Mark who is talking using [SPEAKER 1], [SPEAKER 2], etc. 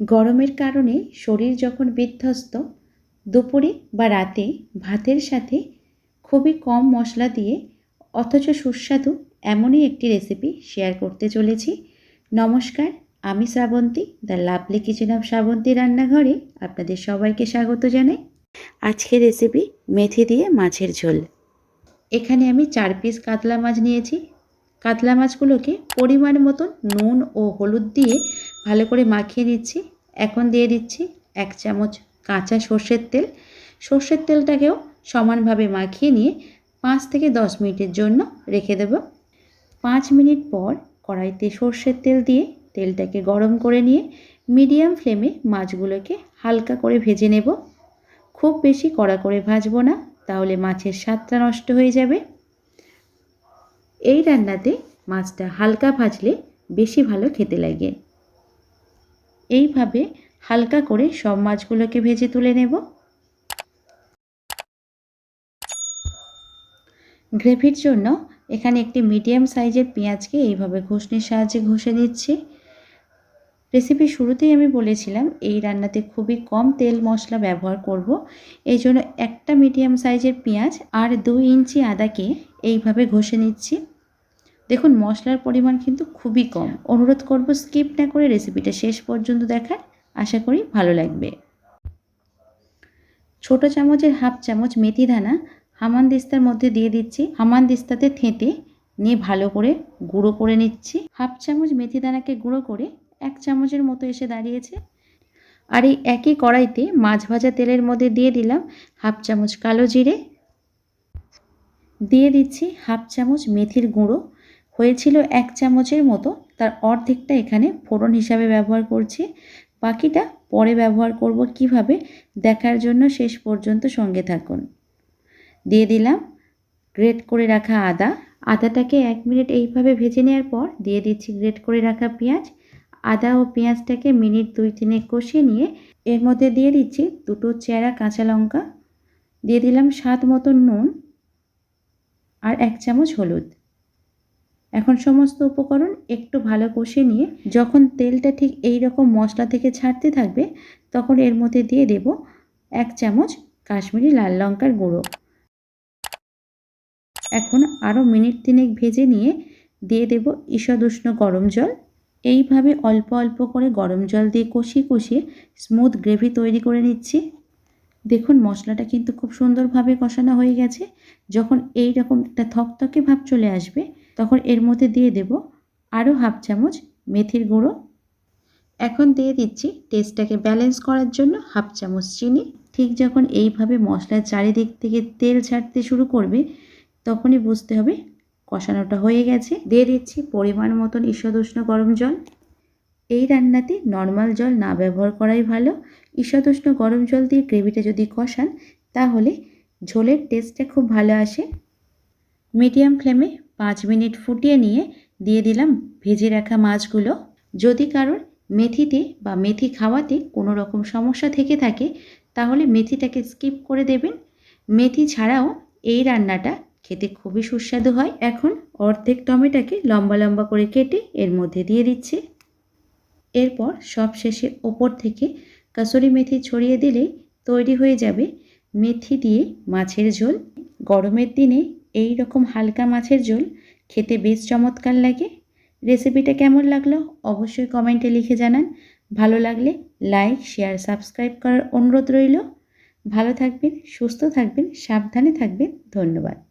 [SPEAKER 1] গরমের কারণে শরীর যখন বিধ্বস্ত, দুপুরে বা রাতে ভাতের সাথে খুবই কম মশলা দিয়ে, অথচ সুস্বাদু এমনই একটি রেসিপি শেয়ার করতে চলেছি। নমস্কার, আমি Srabanti, the lovely kitchen of Srabanti রান্নাঘরে আপনাদের সবাইকে স্বাগত জানাই। আজকের রেসিপি মেথি দিয়ে মাছের ঝোল। এখানে আমি চার পিস কাতলা মাছ নিয়েছি। কাতলা মাছগুলোকে পরিমাণ মতন নুন ও হলুদ দিয়ে ভালো করে মাখিয়ে নিচ্ছি এখন দিয়ে দিচ্ছি এক চামচ কাঁচা সর্ষের তেল। সর্ষের তেলটাকেও সমানভাবে মাখিয়ে নিয়ে পাঁচ থেকে দশ মিনিটের জন্য রেখে দেব। পাঁচ মিনিট পর কড়াইতে সর্ষের তেল দিয়ে তেলটাকে গরম করে নিয়ে মিডিয়াম ফ্লেমে মাছগুলোকে হালকা করে ভেজে নেব। খুব বেশি কড়া করে ভাজবো না, তাহলে মাছের স্বাদটা নষ্ট হয়ে যাবে। এই রান্নাতে মাছটা হালকা ভাজলে বেশি ভালো খেতে লাগে। এইভাবে হালকা করে সব মাছগুলোকে ভেজে তুলে নেব। গ্রেভির জন্য এখানে একটি মিডিয়াম সাইজের পেঁয়াজকে এইভাবে ঘষনির সাহায্যে ঘষে নিচ্ছি। রেসিপি শুরুতেই আমি বলেছিলাম এই রান্নাতে খুবই কম তেল মশলা ব্যবহার করব। এই জন্য একটা মিডিয়াম সাইজের পেঁয়াজ আর দুই ইঞ্চি আদাকে এইভাবে ঘষে নিচ্ছি। দেখুন, মশলার পরিমাণ কিন্তু খুবই কম। অনুরোধ করব স্কিপ না করে রেসিপিটা শেষ পর্যন্ত দেখার। আশা করি ভালো লাগবে। ছোট চামচের হাফ চামচ মেথি দানা হামান দিস্তার মধ্যে দিয়ে দিচ্ছি। হামান দিস্তাতে থেঁতে নিয়ে ভালো করে গুঁড়ো করে নিচ্ছি। হাফ চামচ মেথি দানাকে গুঁড়ো করে এক চামচের মতো এসে দাঁড়িয়েছে। আর এই একই কড়াইতে মাছ ভাজা তেলের মধ্যে দিয়ে দিলাম হাফ চামচ কালো জিরে। দিয়ে দিচ্ছি হাফ চামচ মেথির গুঁড়ো। হয়েছিল এক চামচের মতো। তার অর্ধেকটা এখানে ফোড়ন হিসাবে ব্যবহার করছি। বাকিটা পরে ব্যবহার করব কীভাবে দেখার জন্য শেষ পর্যন্ত সঙ্গে থাকুন। দিয়ে দিলাম গ্রেট করে রাখা আদা। আদাটাকে এক মিনিট এইভাবে ভেজে নেওয়ার পর দিয়ে দিচ্ছি গ্রেট করে রাখা পেঁয়াজ। আদা ও পেঁয়াজটাকে মিনিট দুই তিনে কষিয়ে নিয়ে এর মধ্যে দিয়ে দিচ্ছি দুটো চেরা কাঁচা লঙ্কা। দিয়ে দিলাম স্বাদ মতন নুন আর এক চামচ হলুদ। এখন সমস্ত উপকরণ একটু ভালো কষে নিয়ে যখন তেলটা ঠিক এই রকম মশলা থেকে ছাড়তে থাকবে, তখন এর মধ্যে দিয়ে দেব এক চামচ কাশ্মীরি লাল লঙ্কার গুঁড়ো। এখন আরও মিনিট তিনেক ভেজে নিয়ে দিয়ে দেব ঈষদুষ্ণ গরম জল। এইভাবে অল্প অল্প করে গরম জল দিয়ে কষিয়ে কষিয়ে স্মুথ গ্রেভি তৈরি করে নিচ্ছি। দেখুন মশলাটা কিন্তু খুব সুন্দরভাবে কষানো হয়ে গেছে। যখন এই রকম একটা থকথকে ভাব চলে আসবে তখন এর মধ্যে দিয়ে দেব আরও হাফ চামচ মেথির গুঁড়ো। এখন দিয়ে দিচ্ছি টেস্টটাকে ব্যালেন্স করার জন্য হাফ চামচ চিনি। ঠিক যখন এইভাবে মশলার চারিদিক থেকে তেল ছাড়তে শুরু করবে, তখনই বুঝতে হবে কষানোটা হয়ে গেছে। দিয়ে দিচ্ছি পরিমাণ মতন ঈষদুষ্ণ গরম জল। এই রান্নাতে নর্মাল জল না ব্যবহার করাই ভালো। ঈষদুষ্ণ গরম জল দিয়ে গ্রেভিটা যদি কষান, তাহলে ঝোলের টেস্টটা খুব ভালো আসে। মিডিয়াম ফ্লেমে পাঁচ মিনিট ফুটিয়ে নিয়ে দিয়ে দিলাম ভেজে রাখা মাছগুলো। যদি কারোর মেথিতে বা মেথি খাওয়াতে কোনো রকম সমস্যা থেকে থাকে, তাহলে মেথিটাকে স্কিপ করে দেবেন। মেথি ছাড়াও এই রান্নাটা খেতে খুবই সুস্বাদু হয়। এখন অর্ধেক টমেটোকে লম্বা লম্বা করে কেটে এর মধ্যে দিয়ে দিচ্ছি। এরপর সব শেষে ওপর থেকে কাসুরি মেথি ছড়িয়ে দিলেই তৈরি হয়ে যাবে। মেথি দিয়ে মাছের ঝোল। গরমের দিনে এই রকম হালকা মাছের ঝোল খেতে বেশ চমৎকার লাগে। রেসিপিটা কেমন লাগল অবশ্যই কমেন্টে লিখে জানান। ভালো লাগলে লাইক, শেয়ার, সাবস্ক্রাইব করার অনুরোধ রইল। ভালো থাকবেন, সুস্থ থাকবেন, সাবধানে থাকবেন। ধন্যবাদ।